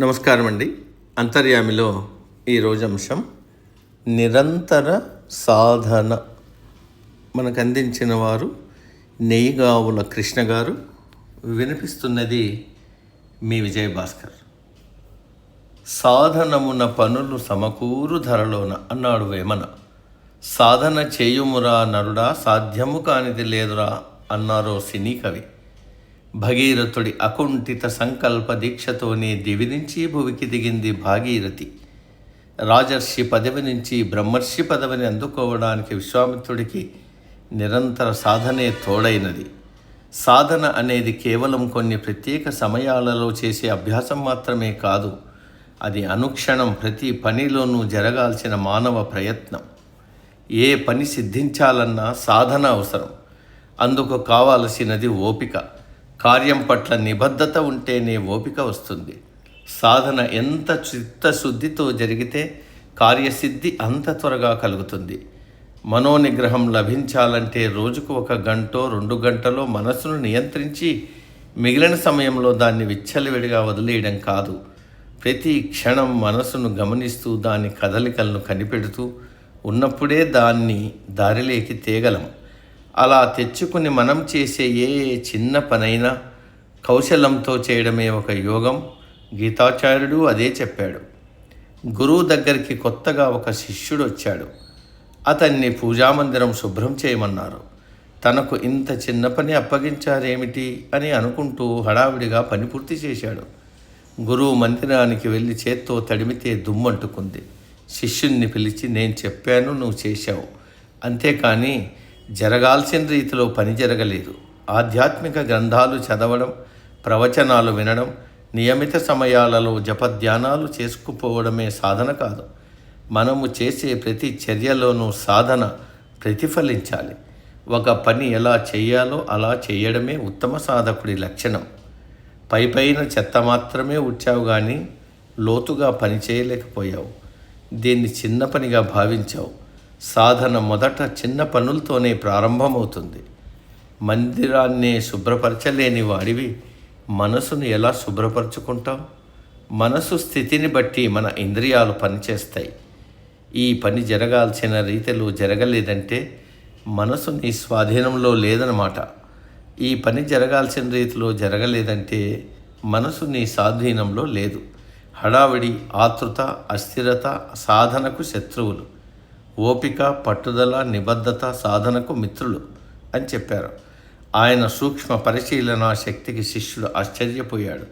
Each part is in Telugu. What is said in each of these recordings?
నమస్కారం అండి అంతర్యామిలో ఈరోజు అంశం నిరంతర సాధన. మనకు అందించిన వారు నెయ్యిగావుల కృష్ణ గారు వినిపిస్తున్నది మీ విజయ భాస్కర్ సాధనమున పనులు సమకూరు ధరలోన అన్నాడు వేమన. సాధన చేయుమురా నరుడా సాధ్యము కానిది లేదురా అన్నారో సినీ కవి భగీరథుడి అకుంఠిత సంకల్ప దీక్షతోనే దివి నుంచి భువికి దిగింది భాగీరథి. రాజర్షి పదవి నుంచి బ్రహ్మర్షి పదవిని అందుకోవడానికి విశ్వామిత్రుడికి నిరంతర సాధనే తోడైనది. సాధన అనేది కేవలం కొన్ని ప్రత్యేక సమయాలలో చేసే అభ్యాసం మాత్రమే కాదు అది అనుక్షణం ప్రతి పనిలోనూ జరగాల్సిన మానవ ప్రయత్నం. ఏ పని సిద్ధించాలన్నా సాధన అవసరం అందుకు కావాల్సినది ఓపిక. కార్యం పట్ల నిబద్ధత ఉంటేనే ఓపిక వస్తుంది. సాధన ఎంత చిత్తశుద్ధితో జరిగితే కార్యసిద్ధి అంత త్వరగా కలుగుతుంది. మనోనిగ్రహం లభించాలంటే రోజుకు ఒక గంటో రెండు గంటలో మనసును నియంత్రించి మిగిలిన సమయంలో దాన్ని విచ్చలవిడిగా వదిలేయడం కాదు. ప్రతి క్షణం మనసును గమనిస్తూ దాని కదలికలను కనిపెడుతూ ఉన్నప్పుడే దాన్ని దారిలేకి తేగలం. అలా తెచ్చుకుని మనం చేసే ఏ చిన్న పనైనా కౌశలంతో చేయడమే ఒక యోగం. గీతాచార్యుడు అదే చెప్పాడు. గురువు దగ్గరికి కొత్తగా ఒక శిష్యుడు వచ్చాడు. అతన్ని పూజామందిరం శుభ్రం చేయమన్నారు. తనకు ఇంత చిన్న పని అప్పగించారేమిటి అని అనుకుంటూ హడావిడిగా పని పూర్తి చేశాడు. గురువు మందిరానికి వెళ్ళి చేత్తో తడిమితే దుమ్మంటుకుంది. శిష్యుణ్ణి పిలిచి నేను చెప్పాను నువ్వు చేశావు. అంతేకాని జరగాల్సిన రీతిలో పని జరగలేదు. ఆధ్యాత్మిక గ్రంథాలు చదవడం ప్రవచనాలు వినడం నియమిత సమయాలలో జపధ్యానాలు చేసుకుపోవడమే సాధన కాదు. మనము చేసే ప్రతి చర్యలోనూ సాధన ప్రతిఫలించాలి. ఒక పని ఎలా చేయాలో అలా చేయడమే ఉత్తమ సాధకుడి లక్షణం. పై పైన చెత్త మాత్రమే ఉచ్చావు కానీ లోతుగా పని చేయలేకపోయావు. దీన్ని చిన్న పనిగా భావించావు. సాధన మొదట చిన్న పనులతోనే ప్రారంభమవుతుంది. మందిరాన్నే శుభ్రపరచలేని వాడివి మనసును ఎలా శుభ్రపరచుకుంటాం? మనసు స్థితిని బట్టి మన ఇంద్రియాలు పనిచేస్తాయి. ఈ పని జరగాల్సిన రీతిలో జరగలేదంటే మనసు నీ స్వాధీనంలో లేదన్నమాట ఈ పని జరగాల్సిన రీతిలో జరగలేదంటే మనసు నీ స్వాధీనంలో లేదు. హడావిడి ఆతృత అస్థిరత సాధనకు శత్రువులు. ఓపిక పట్టుదల నిబద్ధత సాధనకు మిత్రులు అని చెప్పారు. ఆయన సూక్ష్మ పరిశీలన శక్తికి శిష్యుడు ఆశ్చర్యపోయాడు.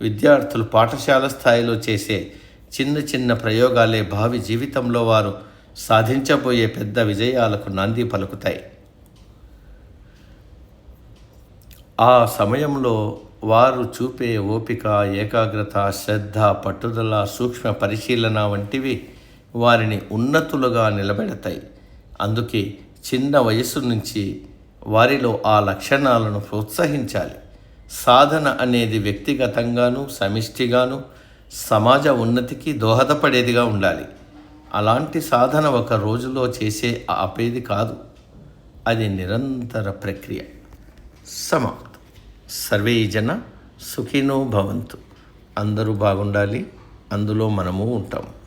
విద్యార్థులు పాఠశాల స్థాయిలో చేసే చిన్న చిన్న ప్రయోగాలే భావి జీవితంలో వారు సాధించబోయే పెద్ద విజయాలకు నాంది పలుకుతాయి. ఆ సమయంలో వారు చూపే ఓపిక ఏకాగ్రత శ్రద్ధ పట్టుదల సూక్ష్మ పరిశీలన వంటివి వారిని ఉన్నతులుగా నిలబెడతాయి. అందుకే చిన్న వయసు నుంచి వారిలో ఆ లక్షణాలను ప్రోత్సహించాలి. సాధన అనేది వ్యక్తిగతంగాను సమిష్టిగాను సమాజ ఉన్నతికి దోహదపడేదిగా ఉండాలి. అలాంటి సాధన ఒక రోజులో చేసే ఆపేది కాదు. అది నిరంతర ప్రక్రియ. సమాప్తం. సర్వే జన సుఖినో భవంతు. అందరూ బాగుండాలి. అందులో మనము ఉంటాము